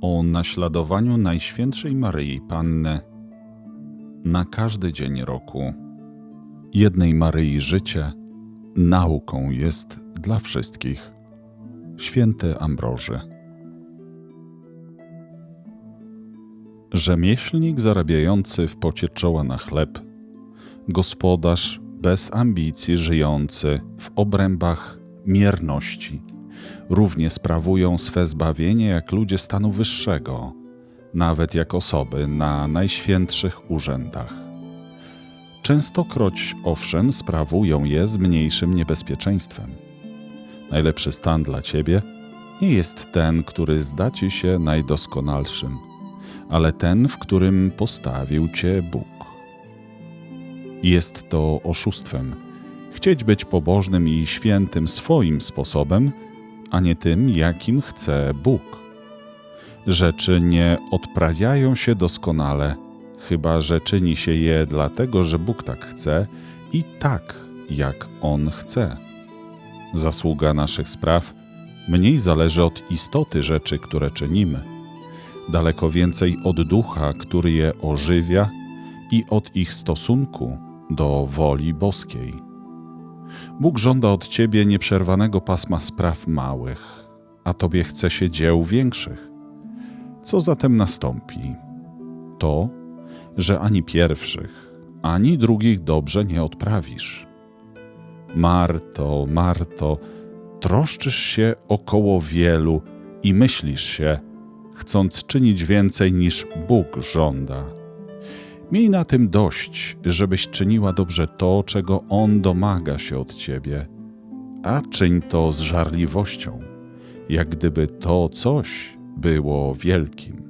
o naśladowaniu Najświętszej Maryi Panny na każdy dzień roku. Jednej Maryi życie nauką jest dla wszystkich. Święty Ambroży. Rzemieślnik zarabiający w pocie czoła na chleb, gospodarz bez ambicji żyjący w obrębach mierności, równie sprawują swe zbawienie jak ludzie stanu wyższego, nawet jak osoby na najświętszych urzędach. Częstokroć, owszem, sprawują je z mniejszym niebezpieczeństwem. Najlepszy stan dla ciebie nie jest ten, który zda ci się najdoskonalszym, ale ten, w którym postawił cię Bóg. Jest to oszustwem chcieć być pobożnym i świętym swoim sposobem, a nie tym, jakim chce Bóg. Rzeczy nie odprawiają się doskonale, chyba że czyni się je dlatego, że Bóg tak chce i tak, jak On chce. Zasługa naszych spraw mniej zależy od istoty rzeczy, które czynimy, daleko więcej od ducha, który je ożywia i od ich stosunku do woli boskiej. Bóg żąda od ciebie nieprzerwanego pasma spraw małych, a tobie chce się dzieł większych. Co zatem nastąpi? To, że ani pierwszych, ani drugich dobrze nie odprawisz. Marto, Marto, troszczysz się około wielu i myślisz się, chcąc czynić więcej niż Bóg żąda. Miej na tym dość, żebyś czyniła dobrze to, czego On domaga się od ciebie, a czyń to z żarliwością, jak gdyby to coś było wielkim.